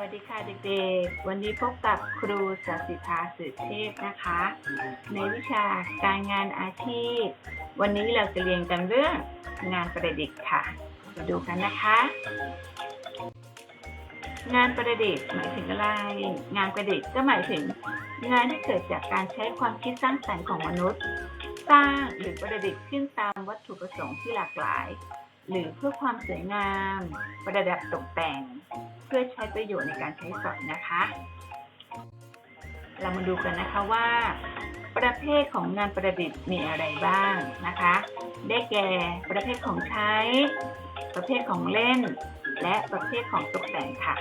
วัสดีค่ะเด็กๆ วันนี้พบกับครูสศิธาสืบเทพนะคะ ในวิชาการงานอาชีพ วันนี้เราจะเรียนกันเรื่องงานประดิษฐ์ค่ะ มาดูกันนะคะ งานประดิษฐ์หมายถึงอะไร งานประดิษฐ์ก็หมายถึง งานที่เกิดจากการใช้ความคิดสร้างสรรค์ของมนุษย์ สร้างหรือประดิษฐ์ขึ้นตามวัตถุประสงค์ที่หลากหลาย หรือเพื่อความสวยงาม ประดับตกแต่ง เพื่อใช้ประโยชน์ในการใช้สอยนะคะ เรามาดูกันนะคะว่า ประเภทของงานประดิษฐ์มีอะไรบ้างนะคะ ได้แก่ประเภทของใช้ ประเภทของเล่น และประเภทของตกแต่งค่ะ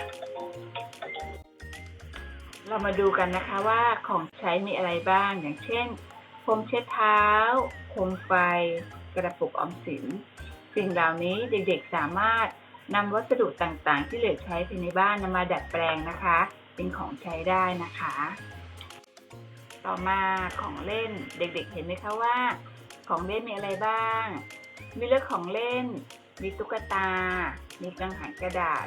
เรามาดูกันนะคะว่าของใช้มีอะไรบ้าง อย่างเช่นพรมเช็ดเท้าโคมไฟ กระปุกออมสิน สิ่งเหล่านี้เด็กๆสามารถนำวัสดุต่างๆ ที่เหลือใช้ภายในบ้านนำมาดัดแปลงนะคะ เป็นของใช้ได้นะคะ ต่อมาของเล่นเด็กๆ เห็นไหมคะว่า ของเล่นมีอะไรบ้าง มีเลือกของเล่น มีตุ๊กตา มีกังหันกระดาษ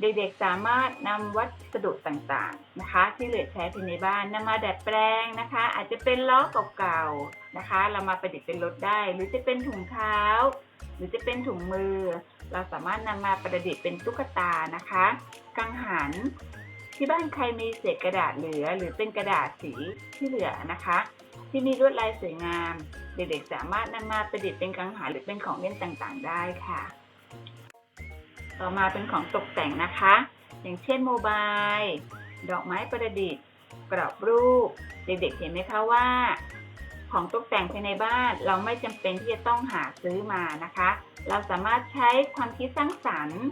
เด็กๆสามารถนำวัสดุต่างๆนะคะ ที่เหลือใช้ภายในบ้านนำมาดัดแปลงนะคะ อาจจะเป็นล้อเก่าๆนะคะ เรามาประดิษฐ์เป็นรถได้ หรือจะเป็นถุงเท้า หรือจะเป็นถุงมือ เราสามารถนำมาประดิษฐ์เป็นตุ๊กตานะคะ กังหันที่บ้านใครมีเศษกระดาษเหลือ หรือเป็นกระดาษสีที่เหลือนะคะ ที่มีลวดลายสวยงาม เด็กๆสามารถนำมาประดิษฐ์เป็นกังหันหรือเป็นของเล่นต่างๆ ได้ค่ะ ต่อมาเป็นของตกแต่งนะคะ อย่างเช่นโมบายดอกไม้ประดิษฐ์ กรอบรูป เด็กๆเห็นไหมคะว่า ของตกแต่งภายในบ้านเราไม่จำเป็นที่จะต้องหาซื้อมานะคะ เราสามารถใช้ความคิดสร้างสรรค์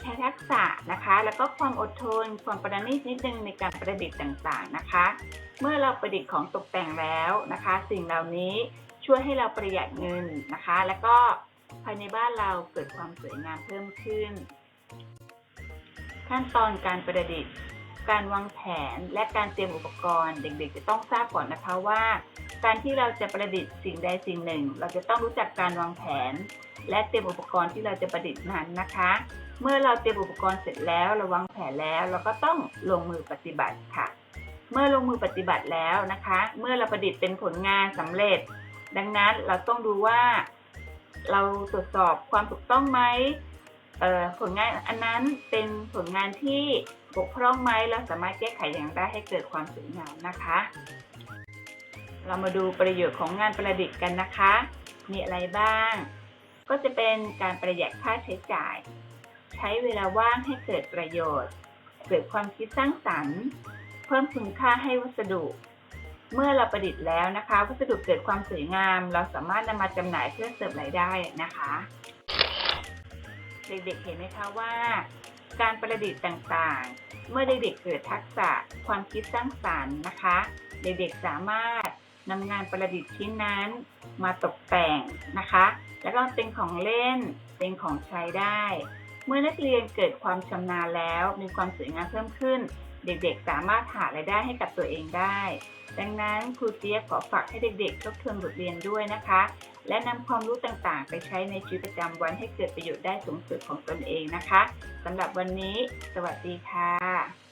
ใช้ทักษะนะคะ แล้วก็ความอดทน ความประณีตนิดนึงในการประดิษฐ์ต่างๆนะคะ เมื่อเราประดิษฐ์ของตกแต่งแล้วนะคะ สิ่งเหล่านี้ช่วยให้เราประหยัดเงินนะคะ แล้วก็ ภายในบ้านเราเกิดความสวยงามเพิ่มขึ้น ขั้นตอนการประดิษฐ์ การวางแผนและการเตรียมอุปกรณ์เด็กๆ จะต้องทราบก่อนนะคะว่า การที่เราจะประดิษฐ์สิ่งใดสิ่งหนึ่ง เราจะต้องรู้จักการวางแผน และเตรียมอุปกรณ์ที่เราจะประดิษฐ์นั้นนะคะ เมื่อเราเตรียมอุปกรณ์เสร็จแล้วเราวางแผนแล้ว เราก็ต้องลงมือปฏิบัติค่ะ เมื่อลงมือปฏิบัติแล้วนะคะ เมื่อเราประดิษฐ์เป็นผลงานสำเร็จ ดังนั้นเราต้องดูว่า เราตรวจสอบความถูกต้องไหมเอ่อผลงานอันนั้นเป็นผลงานที่บกพร่องไหมเราสามารถแก้ไขอย่างไรให้เกิดความสวยงามนะคะ เรามาดูประโยชน์ของงานประดิษฐ์กันนะคะ มีอะไรบ้าง ก็จะเป็นการประหยัดค่าใช้จ่าย ใช้เวลาว่างให้เกิดประโยชน์ เกิดความคิดสร้างสรรค์ เพิ่มคุณค่าให้วัสดุ เมื่อเราประดิษฐ์แล้วนะคะ วัสดุเกิดความสวยงาม เราสามารถนำมาจำหน่ายเพื่อเสริมรายได้นะคะ เด็กๆเห็นไหมคะว่า การประดิษฐ์ต่างๆ เมื่อเด็กๆเกิดทักษะความคิดสร้างสรรค์นะคะ เด็กๆสามารถนำงานประดิษฐ์ชิ้นนั้นมาตกแต่งนะคะ แล้วก็เป็นของเล่น เป็นของใช้ได้ เมื่อนักเรียนเกิดความชำนาญแล้ว มีความสวยงามเพิ่มขึ้น เด็กๆ สามารถหารายได้ให้กับตัวเองได้ ดังนั้นครูเจี๊ยบขอฝากให้เด็กๆ ทบทวนบทเรียนด้วยนะคะ และนำความรู้ต่างๆ ไปใช้ในชีวิตประจำวันให้เกิดประโยชน์ได้สูงสุดของตนเองนะคะสำหรับวันนี้ สวัสดีค่ะ